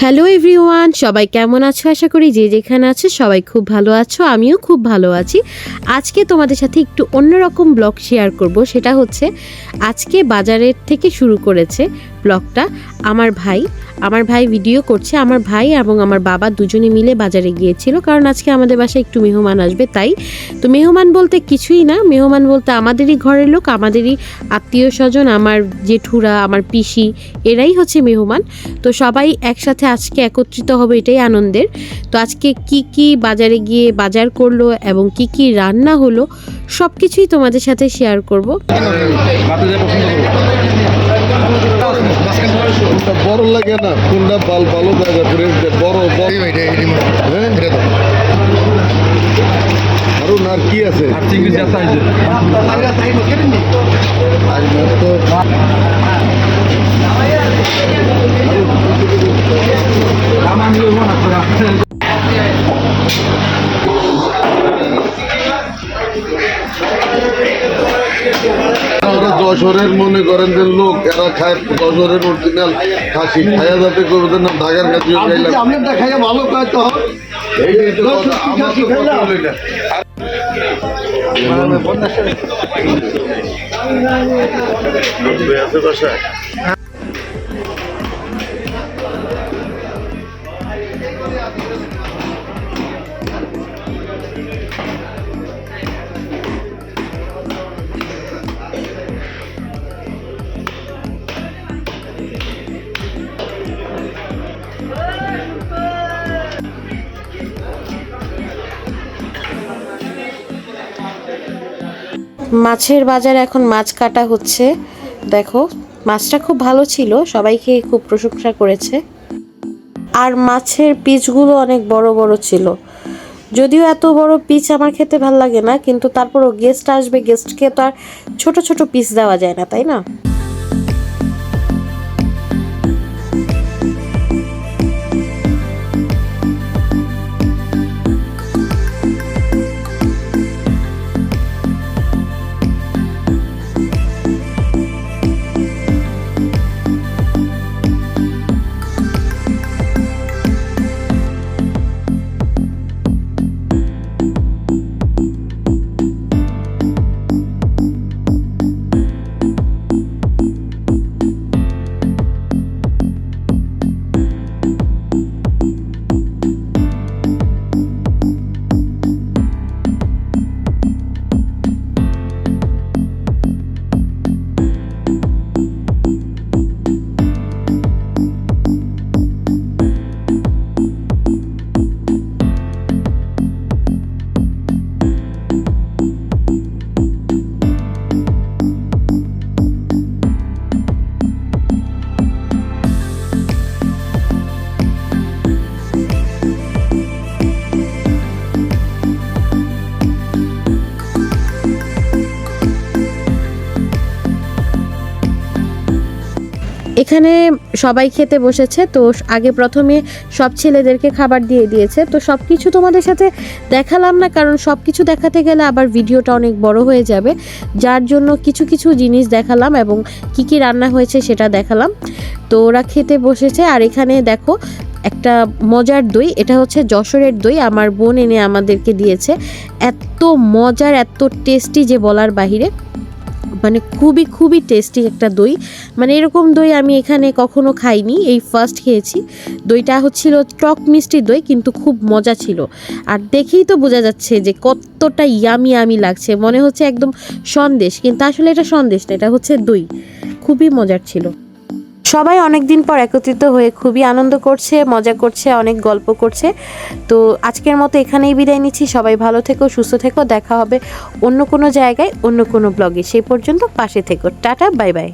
Hello everyone, সবাই কেমন আছো? আশা করি যে যেখানে আছো সবাই খুব ভালো আছো, আমিও খুব ভালো আছি। আজকে তোমাদের সাথে একটু অন্যরকম ব্লগ শেয়ার করব, সেটা হচ্ছে আজকে বাজারের থেকে শুরু করেছে ব্লগটা আমার ভাই আমার ভাই ভিডিও করছে, আমার ভাই এবং আমার বাবা দুজনে মিলে বাজারে গিয়েছিল কারণ আজকে আমাদের বাসায় একটু মেহমান আসবে, তাই তো মেহমান বলতে কিছুই না, মেহমান বলতে আমাদেরই ঘরের লোক, আমাদেরই আত্মীয় স্বজন, আমার জেঠুরা, আমার পিসি, এরাই হচ্ছে মেহমান, তো সবাই একসাথে আজকে একত্রিত হবে এটাই আনন্দের, তো আজকে কি কি বাজারে গিয়ে বাজার করল এবং কি কি রান্না হলো সব কিছুই তোমাদের সাথে শেয়ার করব রাতে যে পছন্দ করব কোনটা বড় লাগে না কোনটা বাল ভালো জায়গা করে বড় বড়। হ্যাঁ আরও আর কি আছে? যশোরের মনে করেন যে লোক এরা খায় যশোরের অরিজিনাল খাসি। খায়া যাতে করবে না ঢাকার আপনি ভালো কয় তো। আমার মাছের বাজার এখন মাছ কাটা হচ্ছে। দেখো, মাছটা খুব ভালো ছিল, সবাইকে খুব প্রশংসা করেছে। আর মাছের পিচগুলো অনেক বড় বড় ছিল। যদিও এত বড় পিচ আমার খেতে ভালো লাগে না, কিন্তু তারপরও গেস্ট আসবে গেস্টকে তো আর ছোটো ছোটো পিস দেওয়া যায় না, তাই না? এখানে সবাই খেতে বসেছে, তো আগে প্রথমে সব ছেলেদেরকে খাবার দিয়ে দিয়েছে। তো সব কিছু তোমাদের সাথে দেখালাম না, কারণ সব কিছু দেখাতে গেলে আবার ভিডিওটা অনেক বড় হয়ে যাবে। যার জন্য কিছু কিছু জিনিস দেখালাম এবং কি কি রান্না হয়েছে সেটা দেখালাম। তো ওরা খেতে বসেছে, আর এখানে দেখো একটা মজার দই, এটা হচ্ছে যশোরের দই। আমার বোন এনে আমাদেরকে দিয়েছে। এত মজার, এত টেস্টি যে বলার বাহিরে। মানে খুবই খুবই টেস্টি একটা দই। মানে এরকম দই আমি এখানে কখনো খাইনি, এই ফার্স্ট খেয়েছি। দইটা হচ্ছিল টক মিষ্টি দই, কিন্তু খুব মজা ছিল। আর দেখেই তো বোঝা যাচ্ছে যে কতটা ইয়ামি ইয়ামি লাগছে। মনে হচ্ছে একদম সন্দেশ, কিন্তু আসলে এটা সন্দেশ না, এটা হচ্ছে দই। খুবই মজার ছিল। সবাই অনেক দিন পর একত্রিত হয়ে খুবই আনন্দ করছে, মজা করছে, অনেক গল্প করছে। তো আজকের মতো এখানেই বিদায় নিচ্ছি। সবাই ভালো থেকো, সুস্থ থেকো। দেখা হবে অন্য কোনো জায়গায়, অন্য কোনো ব্লগে। সেই পর্যন্ত পাশে থেকো। Tata, bye bye.